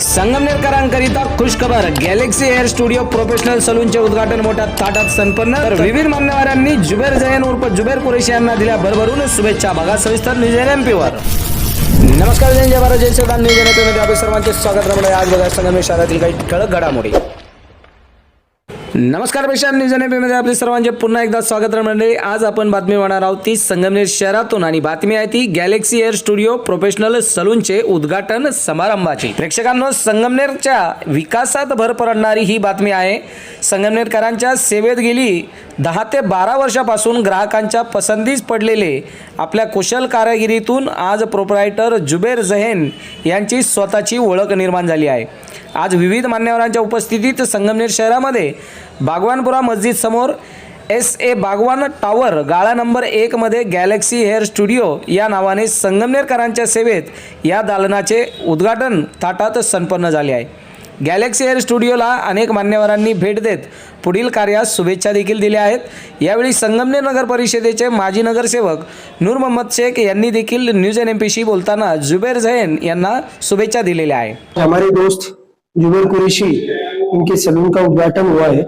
संगमनेरकरांकरिता खुशखबर. Galaxy air studio professional सलूनचे उद्घाटन मोठ्या ताटात संपन्न. तर विविध मान्यवरांनी जुबेर जैन उर्फ जुबेर कुरेशी यांना दिल्या भरभरून शुभेच्छा. बघा सविस्तर न्यूज एन वर. नमस्कार जय जय भारत जय श्रीराम न्यूज एनमध्ये आपल्या सर्वांचे स्वागत. आज बघा संगमेश्वर शहरातील काही ठळक घडामोडी. नमस्कार पेशान न्यूज एनमध्ये आपले सर्वांचे पुन्हा एकदा स्वागत मंडळी. आज आपण बातमी होणार आहोत ती संगमनेर शहरातून आणि बातमी आहे ती गॅलेक्सी एअर स्टुडिओ प्रोफेशनल सलूनचे उद्घाटन समारंभाची. प्रेक्षकांनो संगमनेरच्या विकासात भर पडणारी ही बातमी आहे. संगमनेरकरांच्या सेवेत गेली दहा ते बारा वर्षापासून ग्राहकांच्या पसंतीस पडलेले आपल्या कुशल कारागिरीतून आज प्रोप्रायटर जुबेर जहेन यांची स्वतःची ओळख निर्माण झाली आहे. आज विविध मान्यवरांच्या उपस्थितीत संगमनेर शहरामध्ये बागवानपुरा मस्जिद समोर एस ए बागवान टॉवर गाळा नंबर एकमध्ये गॅलेक्सी हेअर स्टुडिओ या नावाने संगमनेरकरांच्या सेवेत या दालनाचे उद्घाटन थाटात संपन्न झाले आहे. गॅलेक्सी एअर स्टुडिओला अनेक मान्यवरांनी भेट देत पुढील कार्यास शुभेच्छा देखील दिल्या आहेत. यावेळी संगमनेर नगर परिषदेचे माजी नगरसेवक नूर मोहम्मद शेख यांनी देखील न्यूज एन एम पीशी बोलताना जुबेर झैन यांना शुभेच्छा दिलेल्या आहे हमारे दोस्त जुबेर कुरेशी, इनके सलून का उद्घाटन हुआ है।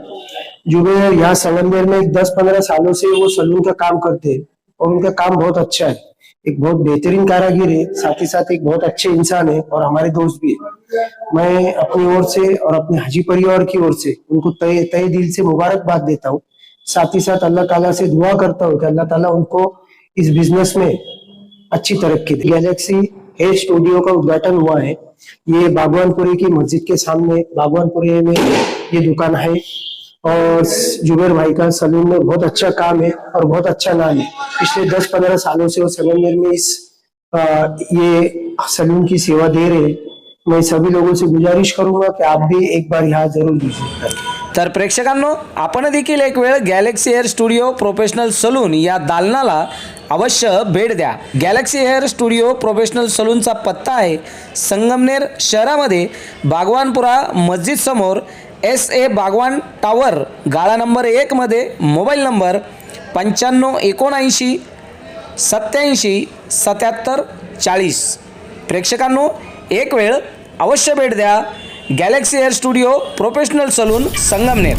जुबेर यहाँ संगमनेर में दस पंद्रह सालों से वो सलून का काम करते हैं और उनका काम बहुत अच्छा है। एक बहुत बेहतरीन कारागिर है, साथ ही साथ एक बहुत अच्छे इंसान है और हमारे दोस्त भी है। मैं अपनी ओर से और अपने हाजी परिवार की ओर से उनको तय तय दिल से मुबारकबाद देता हूँ। साथ ही साथ अल्लाह ताला से दुआ करता हूँ कि अल्लाह ताला उनको इस बिज़नेस में अच्छी तरक्की दी। गैलेक्सी हेयर स्टूडियो का उद्घाटन हुआ है। ये बागवानपुरी की मस्जिद के सामने बागवानपुरी में ये दुकान है। और जुबेर भाई का सलून में बहुत अच्छा काम है और बहुत अच्छा नाम है। पिछले दस पंद्रह सालों से वो संगमनेर में इस आ, ये सलून की सेवा दे रहे हैं। मैं सभी लोगों से गुजारिश करूँगा कि आप भी एक बार यहाँ ज़रूर विज़िट करें। तर प्रेक्षकांनो आपण देखील एक वेळ Galaxy hair studio professional salon या दालनाला अवश्य भेट द्या. गॅलेक्सी हेअर स्टुडिओ प्रोफेशनल सलूनचा पत्ता आहे संगमनेर शहरामध्ये बागवानपुरा मस्जिद समोर एस ए बागवान टावर गाळा नंबर एकमध्ये मोबाईल नंबर पंच्याण्णव एकोणऐंशी सत्याऐंशी सत्याहत्तर चाळीस. प्रेक्षकांनो एक वेळ अवश्य भेट द्या. Galaxy hair studio professional salon Sangamner.